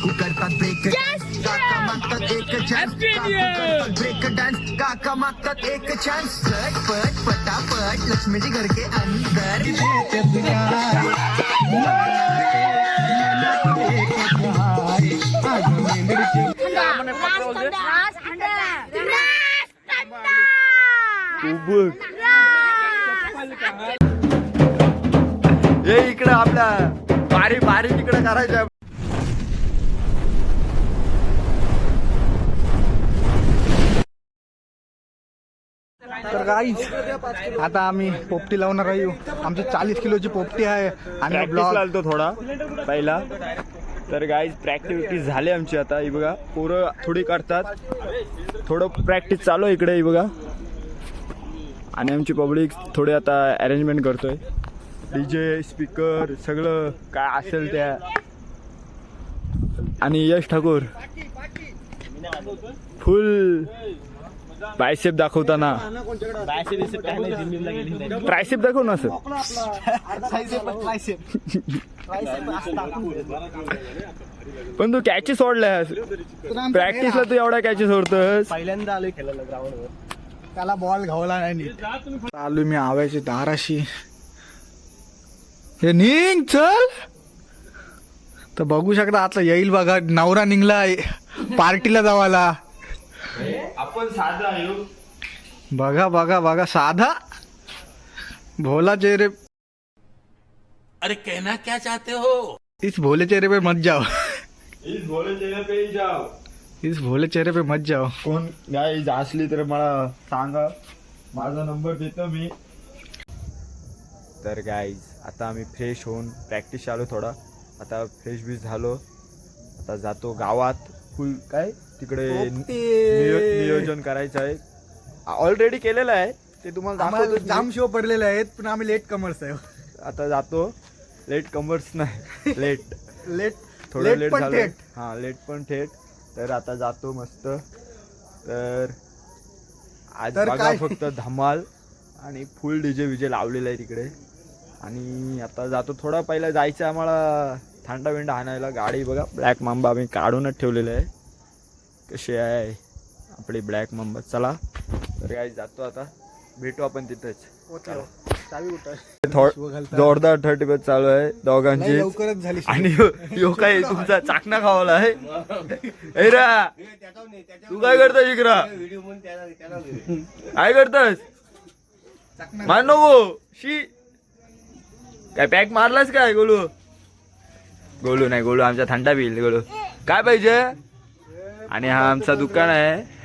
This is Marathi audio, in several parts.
काकू करतात ब्रेक काका मागतात एक चान्स काकू करतात ब्रेक डान्स काका मागतात एक चान्स पट पट पटापट लक्ष्मीची घर के अंदर हे इकडे आपल्या बारी बारी इकडे करायच्या. तर काही आता आम्ही पोपटी लावणार आहे. आमची चाळीस किलोची पोपटी आहे. आणि ब्लॉग लावतो थोडा पहिला. तर गाईज प्रॅक्टिस झाली आमची आता. ही बघा पोरं थोडी करतात थोडं प्रॅक्टिस चालू आहे इकडे ही बघा. आणि आमची पब्लिक थोडी आता अरेंजमेंट करतोय. डीजे स्पीकर सगळं काय असेल त्या. आणि यश ठाकूर. फुल बायसेप दाखवताना. ट्रायसेप दाखव ना सर पण तू कॅची सोडल्यास. प्रॅक्टिसला तू एवढा कॅची सोडतोस. पहिल्यांदा आलोय खेळायला ग्राउंडवर त्याला बॉल घावला नाही आलोय मी आव्याची दाराशी. हे निघ चल. तर बघू शकता आता येईल बघा. नवरा निघलाय. पार्टीला जावाला आपण साधा येऊ बघा बघा बघा साधा? भोला चेहरे अरे कहना क्या चाहते हो? इस भोले चेहरे पे मत जाओ। इस भोले चेहरे पे ही जाओ। इस भोले चेहरे पे मत जाओ। कोण? गाईज असली तर मला सांगा. माझा नंबर देतो मी. तर गाईज आता आम्ही फ्रेश होऊन प्रॅक्टिस चालू थोडा. आता फ्रेश बीश झालो. आता जातो गावात. फुल काय? तिकडे नियो- नियोजन करायचं आहे. ऑलरेडी केलेलं आहे. ते तुम्हाला आम्हाला दाखवतो जाम शो पडलेले आहेत पण आम्ही लेट कमर्स आहे. आता जातो. लेट कमर्स नाही. लेट लेट थोडं लेट लेट पण झालं थेट. हा लेट पण थेट. तर आता जातो मस्त. तर आज तर बघा काय? फक्त धमाल आणि फुल डीजे विजे लावलेलं आहे तिकडे. आणि आता जातो थोडा पहिला जायचं आहे आम्हाला. थांडा बिंडा आणायला गाडी बघा. ब्लॅक मांबा आम्ही काढूनच ठेवलेलं आहे. कशी आहे? आपली ब्लॅक मांबा चला तर काय जातो आता. भेटू आपण तिथंच. थोड जोरदार थर्टी बस चालू आहे दोघांची. आणि ह्यो काय तुमचा चाकणा खावाला आहे? तू काय करतोस इकरा काय करतोस? मार नको. शी. काय पॅक मारलास काय गोलू? गोलू नाही गोलू आमचा थंडा बिल गोलू. काय पाहिजे? आणि हा आमचा दुकान आहे.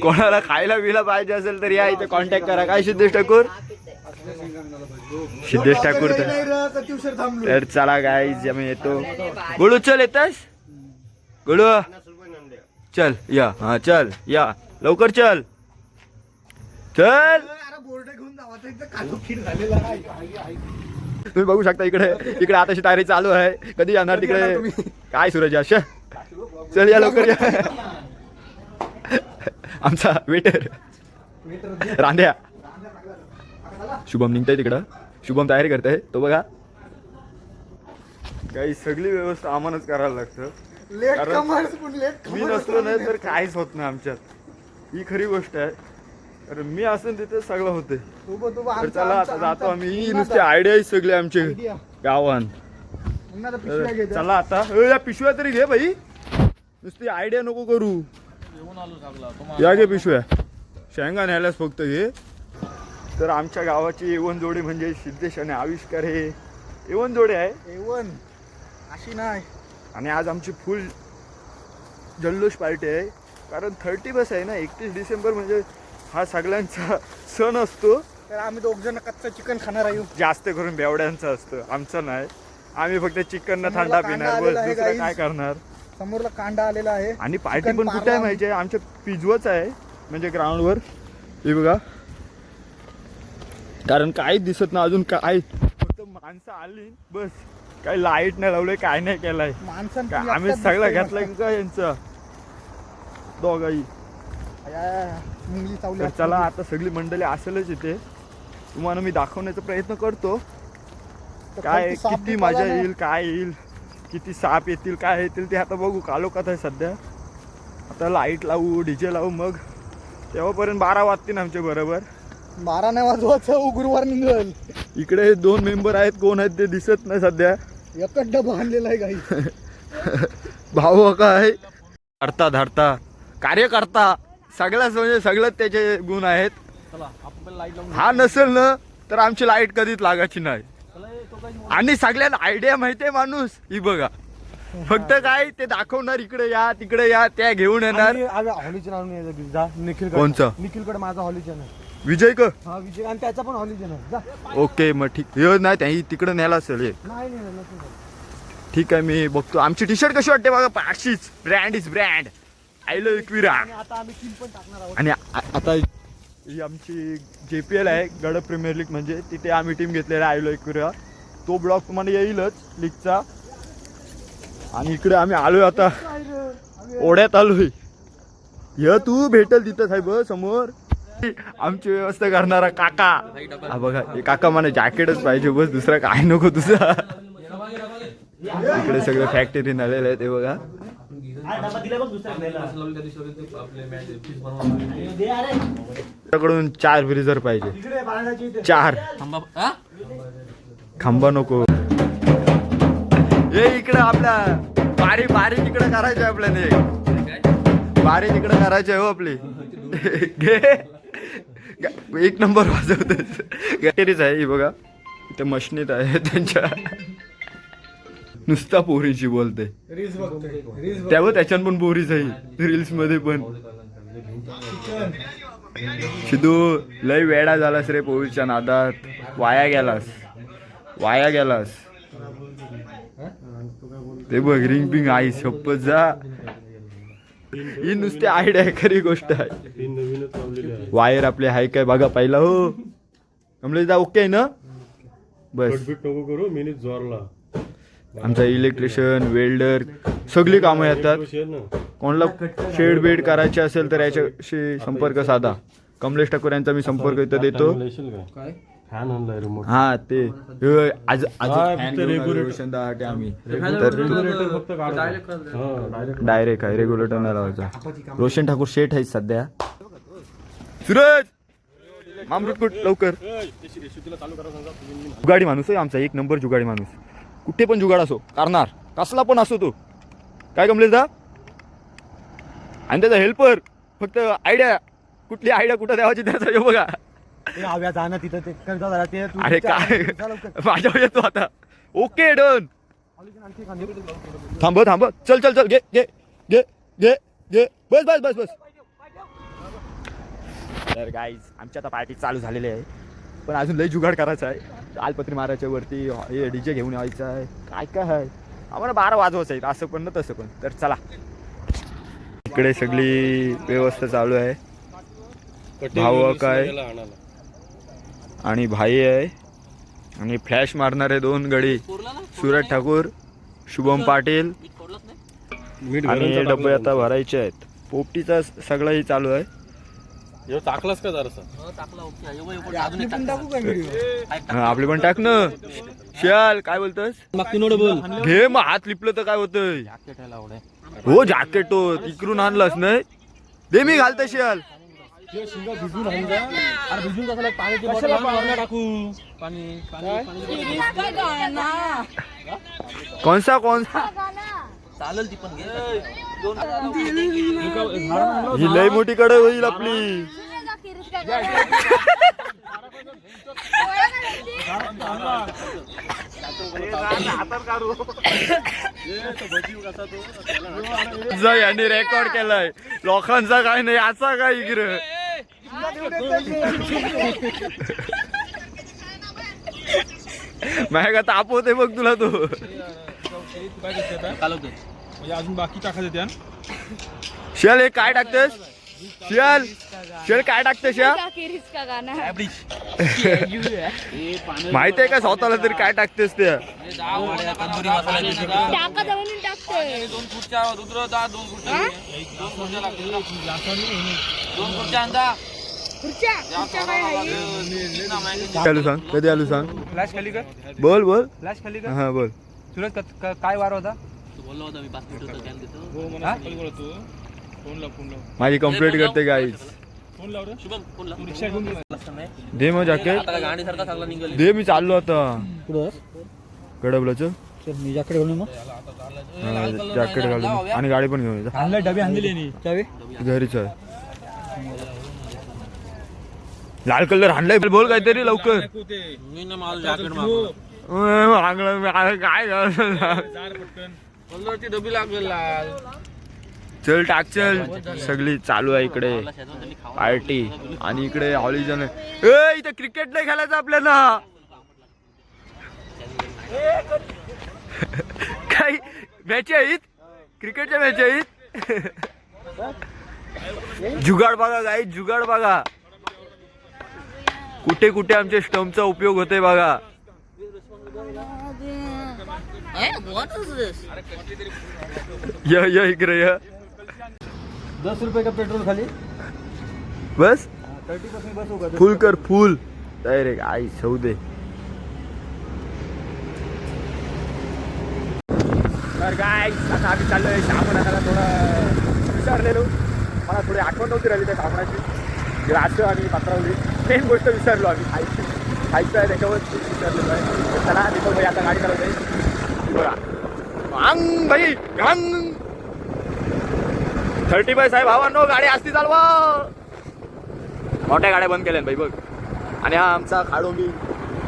कोणाला खायला बिला पाहिजे असेल तर या इथे कॉन्टॅक्ट करा. काय सिद्धेश ठाकूर? सिद्धेश ठाकूर तर चला गाईज आम्ही येतो. गुळू चल येतस गुळू चल या. हा चल या. लवकर चल. चल. तुम्ही बघू शकता इकडे इकडे आताची तयारी चालू आहे. कधी जाणार तिकडे? काय सूरज अश? चल या लवकर या. आमचा वेटर. रांध्या. शुभम निघताय तिकडं. शुभम तयारी करताय. तो बघा. काही सगळी व्यवस्था आम्हालाच करायला लागतं. लेट मी नसलो नाही तर काहीच होत नाही आमच्यात. ही खरी गोष्ट आहे. तर मी असेल तिथे सगळं होते चला आता जातो आम्ही. ही नुसती आयडिया सगळे आमचे. गावान चला आता. ए, या पिशव्या तरी घे भाई नुसती आयडिया नको करू. या घे पिशव्या. शेंगा न्यायलाच फक्त घे तर आमच्या गावाची एवन जोडी म्हणजे सिद्धेश आणि आविष्कार हे. एवन जोडी आहे. एवन अशी नाही. आणि आज आमची फुल जल्लोष पार्टी आहे. कारण थर्टी बस आहे ना एकतीस डिसेंबर म्हणजे हा सगळ्यांचा सण असतो. तर आम्ही दोघ जण कच्चं चिकन खाणार आहे. जास्त करून बेवड्यांचं असतं. आमचं नाही. आम्ही फक्त चिकन न थंडा पिणार बस. दुसरं. काय करणार? समोरला कांदा आलेला आहे. आणि पार्टी पण कुठे आहे. माहिती आहे आमच्या पिजवच आहे म्हणजे ग्राउंडवर हे बघा. कारण काहीच दिसत ना अजून काय फक्त माणसं आली. बस. काही लाइट नाही लावलंय काय नाही केलंय. माणसं काय आम्ही सगळं घेतलंय का यांचं? मुंगली चावली चला आता सगळी मंडळी असेलच इथे. तुम्हाला मी दाखवण्याचा प्रयत्न करतो. काय किती मजा. येईल काय येईल? किती साप येतील काय येतील ते आता बघू. कालोखात आहे सध्या. आता लाइट लावू डीजे लावू मग तेव्हापर्यंत बारा वाजतील आमच्या बरोबर. बारा नाही वाजवायचं गुरुवार निघल. इकडे दोन मेंबर आहेत कोण आहेत ते दिसत नाही सध्या. एकच डबा आणलेला आहे काही भाऊ काय करता धरता कार्यकर्ता. सगळ्याच म्हणजे सगळ्यात त्याचे गुण आहेत. हा नसेल ना तर आमची लाइट कधीच लागायची नाही. आणि सगळ्यांना आयडिया माहितीये माणूस. ही बघा. फक्त काय ते दाखवणार इकडे या तिकडे या त्या घेऊन येणार. हॉलीचे नाव निखिल कोणचं? निखिलकडे माझा हॉलीचे नाही विजय क हा विजय आणि त्याचा पण जा. ओके मग ठीक. नाही त्या तिकडे न्यायला असेल हे. नाही नाही नाही, नाही. ठीक आहे मी बघतो. आमची टी शर्ट कशी वाटते बघा? पाचशीच brand is brand I love इक्विरा आणि आता आम्ही टीम पण टाकणार आहोत. आणि आ- आता ही आमची जे पी एल आहे गड प्रीमियर लीग म्हणजे तिथे आम्ही टीम घेतलेला आहे आयलो इक्विरा तो ब्लॉग तुम्हाला येईलच लीगचा आणि इकडे आम्ही आलोय आता. ओढ्यात आलोय. य तू भेटल तिथं साहेब समोर. आमची व्यवस्था करणारा काका. हा बघा हे काका मला जॅकेटच पाहिजे बस दुसरा काय नको तुझा. इकडे सगळं फॅक्टरी आलेलं आहे ते बघा. कडून चार ब्रिजर पाहिजे. चार. खांबा नको. हे इकडे आपल्या बारी बारी तिकडे करायचे आपल्याने बारी तिकडे करायचे हो आपली. घे एक नंबर वाजवत गॅटरीच आहे ही बघा. इथे मशनीत आहे त्यांच्या. नुसता पोरीची बोलते. त्यावर त्याच्यात पण बोरीच आहे. रील्समध्ये पण. शिदू लय वेडा झालास रे पोरीच्या नादात. वाया गेलास. वाया गेलास? ते बघ रिंग बिंग आई शपथ जा. ही नुसती आयडिया आहे खरी गोष्ट आहे. वायर आपले हाय काय बघा पहिला हो. कमलेश दा ओके आहे ना? बस. करू मी जोरला. आमचा इलेक्ट्रिशियन वेल्डर सगळी कामं येतात. कोणाला शेड बेड करायचे असेल तर याच्याशी संपर्क साधा. कमलेश ठाकूर यांचा मी संपर्क इथं देतो. फॅन आणलाय रिमोट हा ते. हे, आज आज fan फक्त घेऊन आलो regulator. रोशनदासाठी आम्ही. रेग्युलेटर फक्त काढायचं. हा डायरेक्ट डायरेक्ट आहे. रेग्युलेटर नाही लावायचा. रोशन ठाकूर शेठ आहे सध्या. सूरज! मामरूट लवकर. जुगाडी माणूस आहे आमचा एक नंबर जुगाडी माणूस. कुठे पण जुगाड असो करणार. कसला पण असो तो. काय कमलेश दा? आणि त्याचा हेल्पर फक्त आयडिया कुठली आयडिया कुठं द्यावाची त्याचा हे बघा. हव्या जाणं तिथं ते कर जा जरा ते तू अरे जा, काय? जा लवकर. माझ्यावर येतो आता. Okay done. आणखी. थांब थांब. चल चल चल. घे घे घे घे घे. बस बस बस बस. तर गाईज आमची आता पार्टी चालू झालेली आहे. पण अजून लई जुगाड करायचा आहे. तालपत्री मारायच्या वरती हे डीजे घेऊन यायचं आहे. काय काय आहे? आम्हाला बारा वाजवायचं आहे असं पण ना तसं पण. तर चला. इकडे सगळी व्यवस्था चालू आहे. भाऊ काय? आणि भाई आहे. आणि फ्लॅश मारणारे दोन गडी. सूरज ठाकूर शुभम पाटील. आणि डबे आता भरायचे आहेत. पोपटीचा सगळंही चालू आहे. टाकलास का जरासा? आपली पण टाकू का व्हिडिओ हा, आपली पण टाक ना. शियाल काय बोलतोस? घे मग हात लिपलं तर काय होतंय? हो जॅकेट तो तिकडून आणलास नाही? दे मी घालतोय शियाल. कौन सा कौन सा? चालेल ती पण घे. ही लय मोठी कडे होईल आपली. जाय आणि रेकॉर्ड केलाय. लोकांचा काय नाही असा काय इकडे माझ्या का ताप होते बघ तुला तो. म्हणजे अजून बाकी टाकायचं त्या हे काय टाकतेस शियाल शियाल काय टाकते शिया किरीच का गाणं. है माहीत आहे का स्वतःला तरी काय टाकतेस ते? दोन खुर्च्या रुद्र आलू सांग? कधी आलू सांग? फ्लॅश खाली कर बोल बोल. फ्लॅश खाली कर हा बोल. सुरज काय वार होता? माझी कंप्लीट करते गाईज फोन लाव रे तू रिक्षा घेऊन ये. दे मग जॅकेट दे मी चाललो आता. गडबलच जॅकेट घेऊन मग. जॅकेट घालून. आणि गाडी पण घेऊन डबे आणलेली घरीच आहे लाल कलर आणलाय बोल काहीतरी लवकर. काय झालं? कलरची डबी लागेल लाल चल टाक चल. सगळी चालू आहे इकडे. पार्टी. आणि इकडे हॉलिजन ए, इथं क्रिकेट नाही खेळायचं आपल्याला. काही मॅच आहेत क्रिकेटच्या मॅच आहेत जुगाड बघा काही जुगाड बघा. कुठे कुठे आमच्या स्टंपचा उपयोग होतोय बघा. य य इकडे य. दस रुपये का पेट्रोल खाली? बस? थर्टी पर्सेंट बस होगा फुल कर फुल. डायरेक्ट आई सौदे तर काय आता आम्ही चाललोय श्यामनाथाला थोडं विसरलेलो मला थोडी आठवण नव्हती राहिली त्या सामनाची ग्रास आणि पत्रावली. मेन गोष्ट विसरलो आम्ही. खायची खायचं आहे त्याच्यावर विसरलेलो आहे तर चला दीपक भाई आता गाडी चालवते. बघा अंग भाई अंग थर्टी बाय साहेब भावांनो गाडी असती चालवा. मोठ्या गाड्या बंद केल्या भाई बघ. आणि हा आमचा खाडोंबी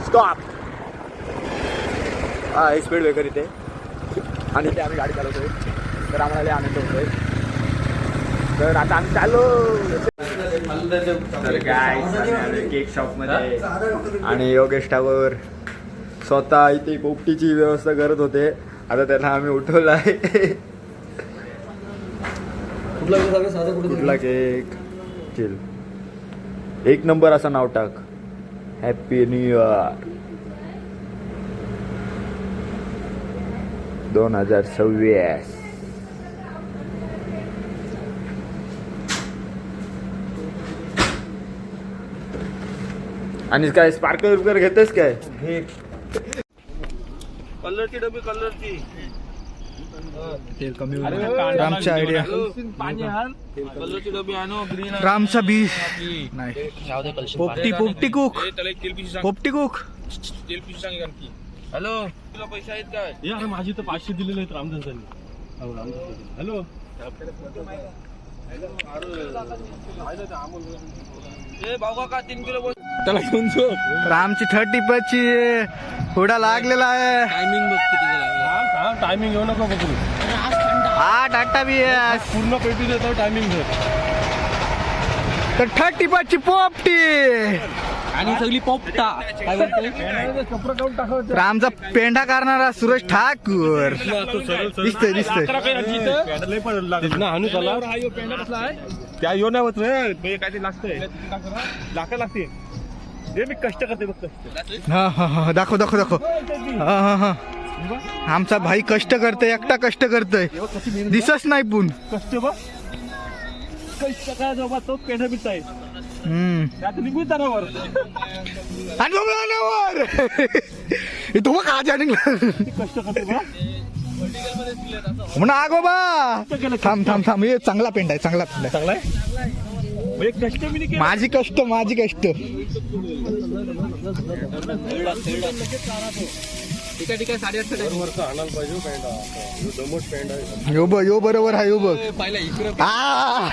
स्टॉप हा हे स्पीड ब्रेकर इथे. आणि ते आम्ही गाडी चालवतोय. तर आम्हाला आनंद होतोय. तर आता आम्ही चाललो. तर काय केक शॉपमध्ये. आणि योगेश टावर स्वतः इथे पोपटीची व्यवस्था करत होते. आता त्यांना आम्ही उठवलं आहे. कुठला केक चिल. एक नंबर असं नाव टाक. हॅपी न्यू इयर दोन हजार सव्वीस. आणि काय स्पार्कल वगैरे घेतेस काय? कलरची डबी कलरची. रामच्या आयडिया कलरची डबी आणो ग्रीन रामचा बी नाही. पोपटी पोपटी कुक पोपटी कुक सांग आणखी हॅलो तुला पैसे आहेत काय? अरे माझी तर पाचशे दिलेले आहेत हो, रामदासांनी. हॅलो ए भाऊ का तीन किलो बोल त्याला घेऊन जो. रामची थर्टी ची हुडा लागलेला आहे. टायमिंग बघ किती लागला टायमिंग घेऊ नको बघू. आठ आठा बी आहे. पूर्ण पेटी देतो टायमिंग घे तर थर्टी ची पोपटी. आणि सगळी पोपटा. काय बोलतोय रामचा पेंढा करणारा सुरेश ठाकूर. दिसतंय दिसतंय. ना हानू चला. त्या येऊ नाही होत रे. बे, काहीतरी लागतंय. लाका लागते. हे मी कष्ट करते कष्ट हा हा हा दाखव दाखव दाखव. हा हा हा. आमचा भाई कष्ट करतोय एकटा कष्ट करतोय. दिसच नाही पुन. कष्ट बघ. कष्ट काय जोबा तो पेढा बिच आहे हम्म. त्यात निघून जाणार आणि तो मिळाल्यावर हे तो का निघला. म्हणा आगोबा. थांब थांब थांब. हे चांगला पेंड आहे चांगला पेंड आहे. चांगला आहे? माझी कष्ट माझी कष्ट. ठीक आहे ठीक आहे साडेआठशे वरचा आणायला पाहिजे हो दमट आहे. यो ब यो बरोबर आहे यो बघ. पाहिलं इकडे आ!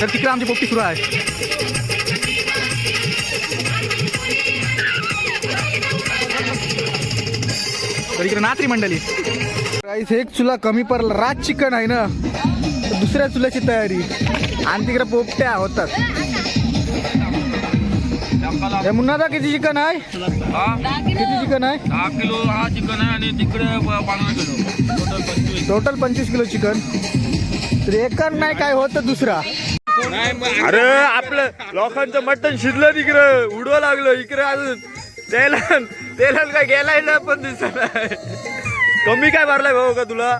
तर तिकडे आमची पोपटी सुरू आहे. तर इकडे नात्री मंडळी. Guys, एक चुला कमी पडला. रात चिकन आहे ना? तर दुसऱ्या चुल्याची तयारी. आणि तिकडे पोपट्या होतात. हे मुन्नादा किती चिकन आहे? किती चिकन आहे? दहा किलो हा चिकन आहे आणि तिकडे किलो. टोटल पंचवीस. किलो चिकन तर एकर नाही काय होतं दुसरा. अरे आपलं लोकांचं मटण शिजलं तिकडं. उडवा लागलं. इकडे अजून तेलान तेलान काय गेलाय ना पण दिसत नाही. कमी काय भरलाय भाऊ का तुला?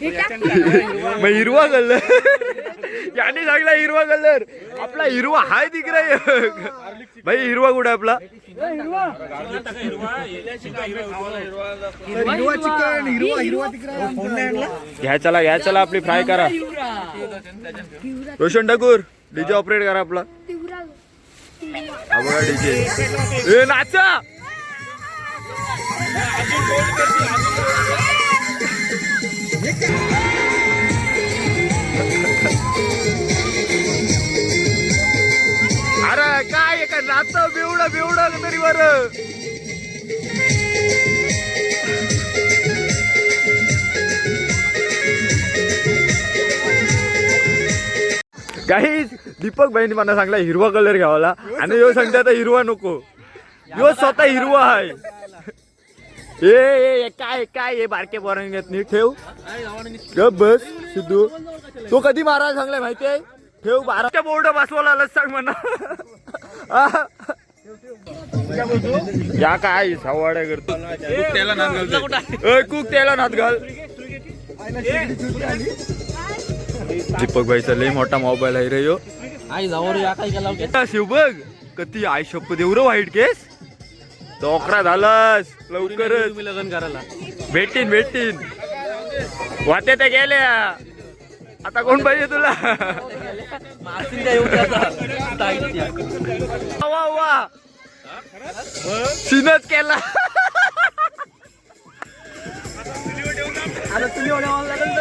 मग हिरवा कळलं याने सांगला हिरवा कलर आपला हिरवा हाय तिकडे. भाई हिरवा कुठे आपला? हिरवा. चिकन हिरवा हिरवा तिकडे. घ्या चला घ्या चला आपली फ्राय करा. रोशन ठाकूर डीजे ऑपरेट करा आपला. हा बघा डीजे. ए नाचा! अरे काय का? नाच बेवडा बेवडा तरी बर. काही दीपक बहिणी मला सांगला हिरवा कलर घ्यावाला. आणि ह्यो सांगता आता हिरवा नको. ह्यो स्वतः हिरवा आहे. ए ए, काय काय हे बारके पोरांनी घेत नाही ठेव. गप बस सिद्धू. तो कधी मारा सांगलाय माहितीये ठेव बाराच्या बोर्ड बसवायला आलाच सांग म्हणा. या काय सवाड्या करतो. त्याला. ए, कुक त्याला नात घाल? दीपक भाईचा लय मोठा मोबाईल आहे रे यो. आई जाऊ रे या काय केला शिवबग कधी आय शप्पथ एवढं वाईट केस. डोकरा झालास लवकरच. तुम्ही लग्न करायला. भेटीन भेटीन वाटे त्या गेल्या. आता कोण पाहिजे तुला. वा वा. सीनच केला. आता तुम्ही लागेल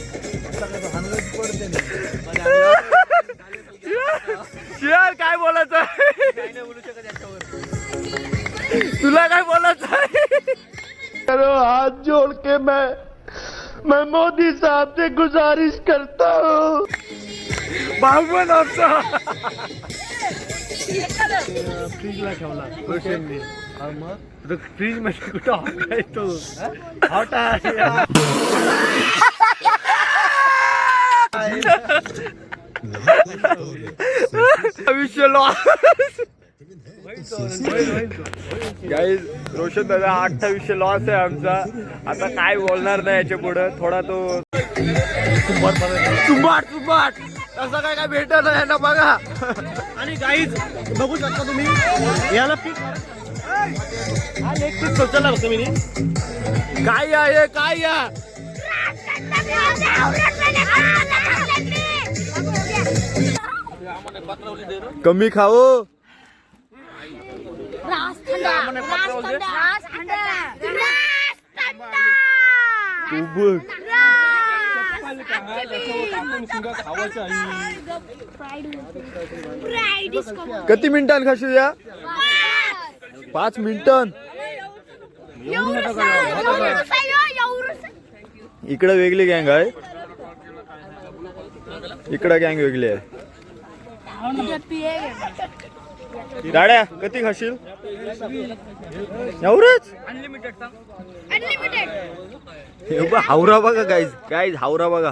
काय बोलायचं? तुला काय बोलायचं? हाथ जोड़ के मैं. मैं मोदी साहब से गुजारिश करता हूँ. आमचा. फ्रीजला ठेवला मग? फ्रीजमध्ये कुठं हॉट आहे तो? हॉट आहे. आयुष्य लॉस गाईज रोशन दादा अठ्ठावीसशे लॉस आहे आमचा आता काय बोलणार नाही याच्यापुढे थोडा तो चुंबाट चुंबाट असं काय काय भेटत नाही ना बघा आणि गाईज बघू शकता तुम्ही याला पीक हा एक पीक स्वच्छला बघतो मी काय या हे काय या कमी खाओ. किती मिनिटां खाशील या? पाच मिनिटं. इकडं वेगळी गँग आहे. इकडं गँग वेगळी आहे. गाड्या किती खाशील एवढंच हे हावरा बघा गाईज गाईज हावरा बघा.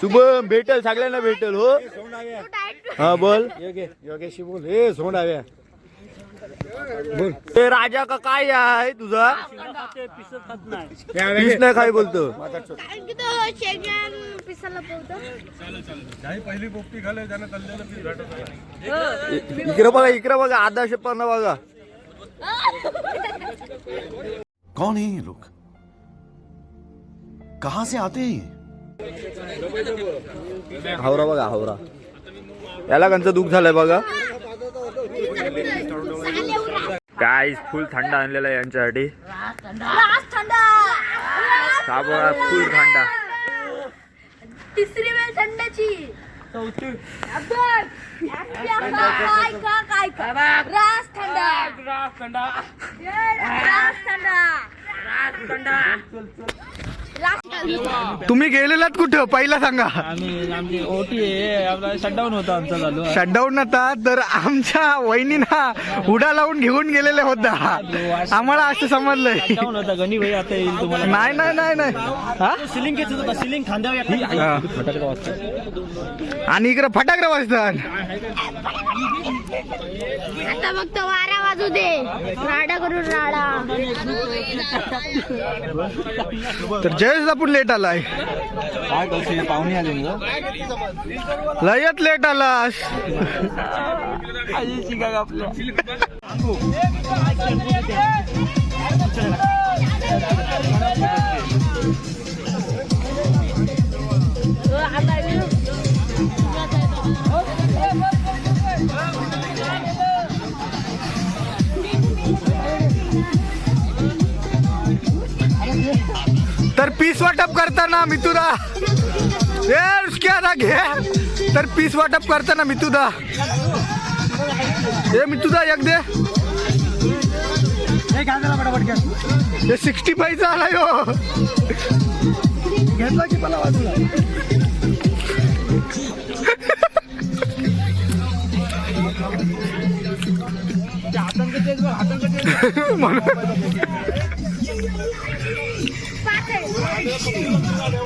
शुभम भेटल सगळ्यांना भेटल हो? हा बोल. योगेशी बोल. हे सोडाव्या ते राजा का काय आहे तुझा? पीस नाही काय बोलतो. इकडे बघा इकडे बघा आधा शपना बघा. कौन है ये लोग? कहां से आते हैं ये? हावरा बघा हावरा. याला कंचं दुःख झालंय बघा. काय फुल थंड आणलेला आहे यांच्यासाठी. बघा फुल थंडा तिसरी वेळ थंडाची. काय का काय का रास थंडा. रास थंडा रास थंडा तुम्ही गेलेलात कुठं? पहिला सांगा. आम्ही आमची ओटी आहे आपला शटडाऊन होता आमचा चालू. शटडाऊन नव्हता तर आमच्या वहिनीना हुडा लावून घेऊन गेलेले होता. आम्हाला असं समजलंय. शटडाऊन होता गणी भाई आता येईल तुम्हाला. नाही नाही नाही नाही. हा? सिलिंग घेत होता सिलिंग खांद्यावर आणि इकडे फटाकडे वाजतात. आता फक्त वारा वाजू दे. राडा करून राडा. तर जयेश आपण लेट आलाय. काय करशील? पाहुणे आले ना लयत लेट आलास. तर पीस वाटप करताना मितुदा. ए उसके आधा घे. तर पीस वाटप करताना मितुदा. ए मितुदा एक दे. हे सिक्स्टी फाईव्हचा आला यो. घेतला की मला बाजूला म्हणून. なるほど。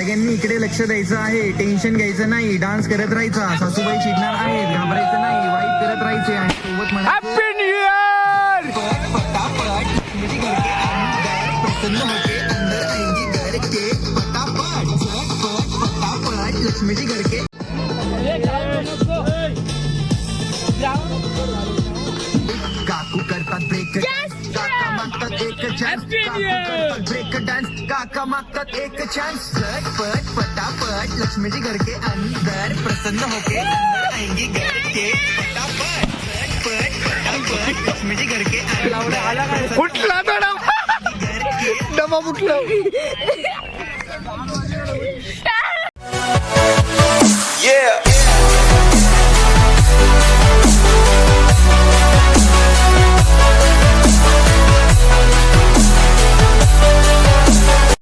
सगळ्यांनी इकडे लक्ष द्यायचं आहे. टेन्शन घ्यायचं नाही. डान्स करत राहायचा. सासूबाई शिकणार आहेत. घाबरायचं नाही. वाईट करत राहायचे आणि सोबत म्हणा. लक्ष्मीजी घर के काकू करतात ब्रेक काका मागतात एक चान्स काकू करतात ब्रेक मिलेगा कमाकत एक चांस झटपट फटाफट। लक्ष्मी जी घर के अंदर प्रसन्न होके अंदर आएँगी घर के फटाफट। फटाफट। लक्ष्मी जी घर के उठला डबा उठला। Yeah!